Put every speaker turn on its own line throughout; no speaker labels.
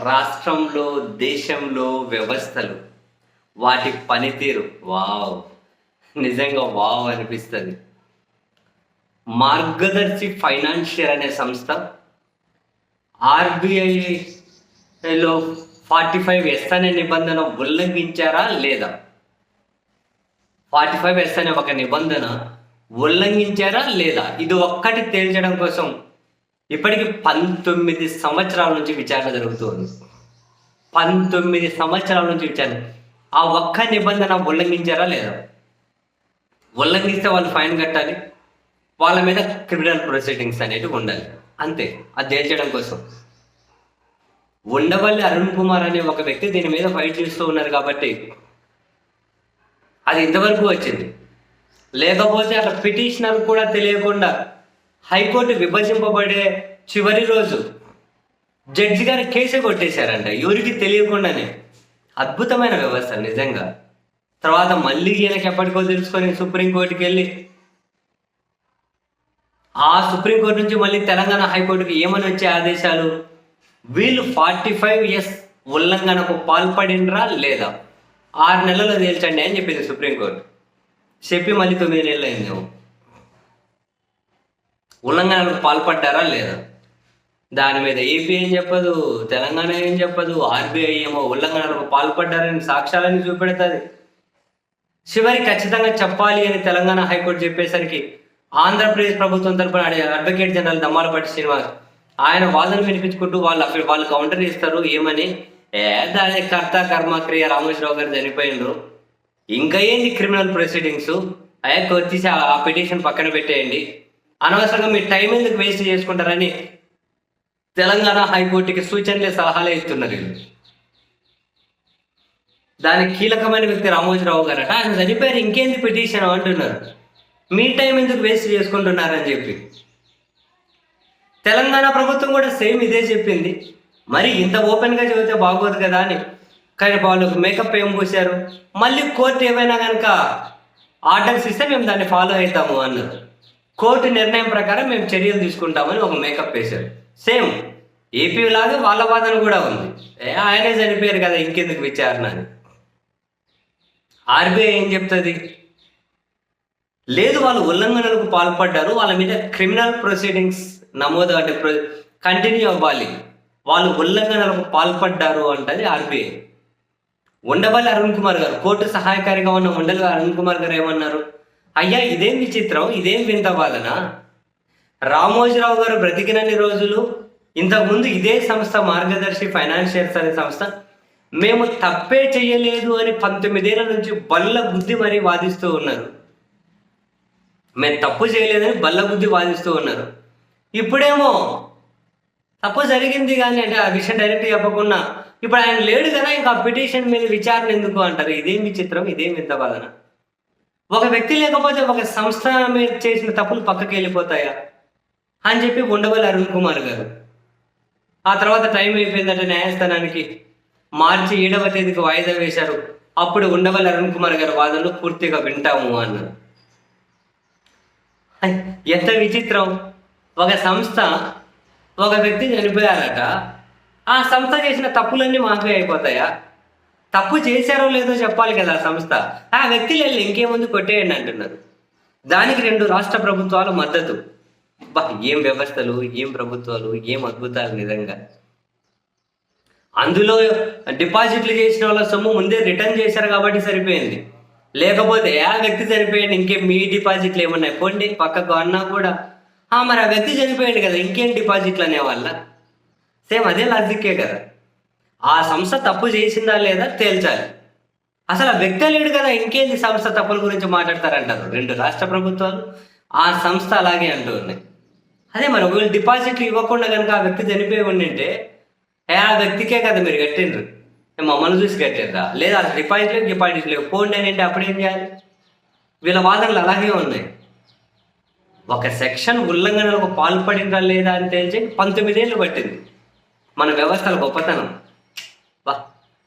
రాష్ట్రంలో దేశంలో వ్యవస్థలు వాటి పనితీరు వావ్ నిజంగా వావ్ అనిపిస్తుంది. మార్గదర్శి ఫైనాన్షియల్ అనే సంస్థ ఆర్బీఐలో ఫార్టీ ఫైవ్ ఎస్ అనే నిబంధన ఉల్లంఘించారా లేదా? ఫార్టీ ఫైవ్ ఎస్ అనే ఒక నిబంధన ఉల్లంఘించారా లేదా? ఇది ఒక్కటి తేల్చడం కోసం ఇప్పటికి పంతొమ్మిది సంవత్సరాల నుంచి విచారణ జరుగుతుంది. పంతొమ్మిది సంవత్సరాల నుంచి విచారణ. ఆ ఒక్క నిబంధన ఉల్లంఘించారా లేదా? ఉల్లంఘిస్తే వాళ్ళు ఫైన్ కట్టాలి. వాళ్ళ మీద క్రిమినల్ ప్రొసీడింగ్స్ అనేటివి ఉండాలి. అంతే. అది తేల్చడం కోసం. ఉండవల్లి అరుణ్ కుమార్ అనే ఒక వ్యక్తి దీని మీద ఫైట్ చేస్తూ ఉన్నారు కాబట్టి అది ఇంతవరకు వచ్చింది. లేకపోతే అట్లా పిటిషనర్ కూడా తెలియకుండా హైకోర్టు విభజింపబడే చివరి రోజు. జడ్జి గారి కేసే కొట్టేశారంట. ఎవరికి తెలియకుండానే. అద్భుతమైన వ్యవస్థ నిజంగా. తర్వాత మళ్ళీ ఈయనకి ఎప్పటికో తెలుసుకొని సుప్రీంకోర్టుకి వెళ్ళి ఆ సుప్రీంకోర్టు నుంచి మళ్ళీ తెలంగాణ హైకోర్టుకి ఏమని వచ్చే ఆదేశాలు? వీళ్ళు ఫార్టీ ఫైవ్ ఎస్ ఉల్లంఘనకు పాల్పడినరా లేదా? ఆరు నెలల్లో తేల్చండి అని చెప్పింది సుప్రీంకోర్టు. చెప్పి మళ్ళీ తొమ్మిది నెలలు అయిందేమో. ఉల్లంఘనలకు పాల్పడ్డారా? లేదా. దాని మీద ఏపీ ఏం చెప్పదు తెలంగాణ ఏం చెప్పదు ఆర్బీఐ ఏమో ఉల్లంఘనలకు పాల్పడ్డారని సాక్ష్యాలని చూపెడుతుంది. చివరి ఖచ్చితంగా చెప్పాలి అని తెలంగాణ హైకోర్టు చెప్పేసరికి ఆంధ్రప్రదేశ్ ప్రభుత్వం తరపున అడ్వకేట్ జనరల్ దమ్మాలపాటి శ్రీనివాస్ ఆయన వాదన వినిపించుకుంటూ వాళ్ళు అఫి- వాళ్ళు కౌంటర్ ఇస్తారు ఏమని? ఏ దాని కర్త కర్మ క్రియ రామేశ్వరరావు గారు చనిపోయినరు ఇంకా ఏంది క్రిమినల్ ప్రొసీడింగ్స్? అయ్యాక వచ్చేసి ఆ పిటిషన్ పక్కన పెట్టేయండి. అనవసరంగా మీ టైం ఎందుకు వేస్ట్ చేసుకుంటారని తెలంగాణ హైకోర్టుకి సూచనలే సలహాలే ఇస్తున్నారు. దానికి కీలకమైన వ్యక్తి రామోజీరావు గారట ఆయన చనిపోయారు ఇంకేంది పిటిషన్ అంటున్నారు. మీ టైం ఎందుకు వేస్ట్ చేసుకుంటున్నారని చెప్పి. తెలంగాణ ప్రభుత్వం కూడా సేమ్ ఇదే చెప్పింది. మరి ఇంత ఓపెన్గా చెబితే బాగోదు కదా అని. కానీ వాళ్ళకు మేకప్ ఏం పోసారు మళ్ళీ కోర్టు ఏమైనా కనుక ఆర్డర్స్ ఇస్తే మేము దాన్ని ఫాలో అవుతాము అన్నారు. కోర్టు నిర్ణయం ప్రకారం మేము చర్యలు తీసుకుంటామని ఒక మేకప్ వేశారు. సేమ్ ఏపీ లాగా వాళ్ళ వాదన కూడా ఉంది. ఏ ఆయనే చనిపోయారు కదా ఇంకెందుకు విచారణ అని. ఆర్బీఐ ఏం చెప్తుంది? లేదు వాళ్ళు ఉల్లంఘనలకు పాల్పడ్డారు. వాళ్ళ మీద క్రిమినల్ ప్రొసీడింగ్స్ నమోదు అంటే కంటిన్యూ అవ్వాలి. వాళ్ళు ఉల్లంఘనలకు పాల్పడ్డారు అంటది ఆర్బీఐ. ఉండవల్లి అరుణ్ కుమార్ గారు కోర్టు సహాయకారిగా ఉన్న ఉండవల్లి అరుణ్ కుమార్ గారు ఏమన్నారు? అయ్యా ఇదేం విచిత్రం? ఇదేం వింత వాదన రామోజీరావు గారు బ్రతికినన్ని రోజులు ఇంతకుముందు ఇదే సంస్థ మార్గదర్శి ఫైనాన్షియల్స్ అనే సంస్థ. మేము తప్పే చేయలేదు అని పంతొమ్మిదేళ్ళ నుంచి బల్ల బుద్ధి మరీ వాదిస్తూ ఉన్నారు. మేము తప్పు చేయలేదని బల్ల బుద్ధి వాదిస్తూ ఉన్నారు. ఇప్పుడేమో తప్పు జరిగింది కానీ అంటే ఆ విషయం డైరెక్ట్ చెప్పకుండా ఇప్పుడు ఆయన లేడు కదా ఇంకా పిటిషన్ మీద విచారణ ఎందుకు అంటారు? ఇదేం విచిత్రం ఇదేం ఇంత బాధన ఒక వ్యక్తి లేకపోతే ఒక సంస్థ మీద చేసిన తప్పులు పక్కకి వెళ్ళిపోతాయా? అని చెప్పి ఉండవల్లి అరుణ్ కుమార్ గారు. ఆ తర్వాత టైం అయిపోయిందంటే న్యాయస్థానానికి మార్చి ఏడవ తేదీకి వాయిదా వేశారు. అప్పుడు ఉండవల్లి అరుణ్ కుమార్ గారి వాదనలు పూర్తిగా వింటాము అన్నారు. ఎంత విచిత్రం. ఒక సంస్థ ఒక వ్యక్తి చనిపోయారట. ఆ సంస్థ చేసిన తప్పులన్నీ మాఫీ అయిపోతాయా? తప్పు చేశారో లేదో చెప్పాలి కదా సంస్థ. ఆ వ్యక్తి వెళ్ళి ఇంకేముందు కొట్టేయండి అంటున్నారు. దానికి రెండు రాష్ట్ర ప్రభుత్వాలు మద్దతు. బా ఏం వ్యవస్థలు ఏం ప్రభుత్వాలు ఏం అద్భుతాలు నిజంగా. అందులో డిపాజిట్లు చేసిన వాళ్ళ సొమ్ము ముందే రిటర్న్ చేశారు కాబట్టి సరిపోయింది. లేకపోతే ఆ వ్యక్తి చనిపోయాడు ఇంకేం మీ డిపాజిట్లు ఏమన్నాయి పోండి పక్కకు అన్నా కూడా. ఆ మరి ఆ వ్యక్తి చనిపోయాడు కదా ఇంకేం డిపాజిట్లు అనేవాళ్ళ? సేమ్ అదే లాజిక్కే కదా. ఆ సంస్థ తప్పు చేసిందా లేదా తేల్చాలి. అసలు ఆ వ్యక్తి లేడు కదా ఇంకేంది సంస్థ తప్పుల గురించి మాట్లాడతారంటారు. రెండు రాష్ట్ర ప్రభుత్వాలు ఆ సంస్థ అలాగే అంటూ ఉన్నాయి. అదే మరి ఒకవేళ డిపాజిట్లు ఇవ్వకుండా కనుక ఆ వ్యక్తి చనిపోయి ఉండింటే ఏ ఆ వ్యక్తికే కదా మీరు కట్టిండ్రు. మమ్మల్ని చూసి కట్టిండ్రా? లేదా అసలు డిపాజిట్ లేవు డిపాజిట్ లేవు. పోండి అని అంటే అప్పుడు ఏం చేయాలి? వీళ్ళ వాదనలు అలాగే ఉన్నాయి. ఒక సెక్షన్ ఉల్లంఘనలకు పాల్పడిందా లేదా అని తేల్చి పంతొమ్మిదేళ్ళు పట్టింది. మన వ్యవస్థల గొప్పతనం. వా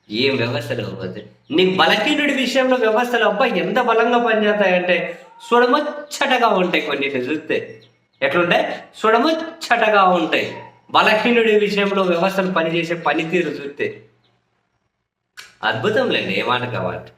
ఏం వ్యవస్థలు అవ్వదు నీకు బలహీనుడి విషయంలో వ్యవస్థలు అబ్బా ఎంత బలంగా పనిచేస్తాయంటే చూడముచ్చటగా ఉంటాయి కొన్నిటిని చూస్తే. ఎట్లుంటాయి? చూడముచ్చటగా ఉంటాయి. బలహీనుడి విషయంలో వ్యవస్థలు పనిచేసే పనితీరు చూస్తే. అద్భుతం లేండి ఏ మాట కావాలి